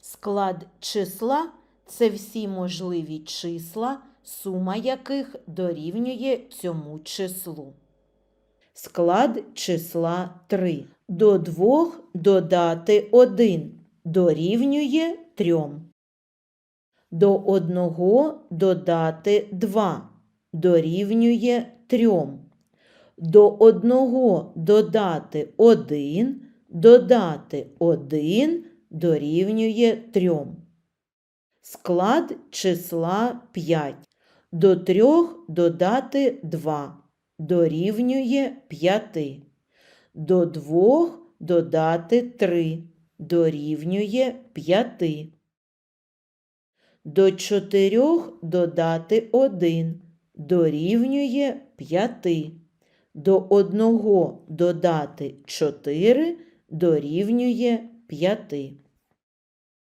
Склад числа це всі можливі числа, сума яких дорівнює цьому числу. Склад числа 3. До 2 додати 1 дорівнює 3. До 1 додати 2 дорівнює 3. До 1 додати 1 додати 1 дорівнює 3. Склад числа 5. До 3 додати 2 дорівнює 5. До 2 додати 3 дорівнює 5. До 4 додати 1 дорівнює 5. До 1 додати 4 дорівнює 5.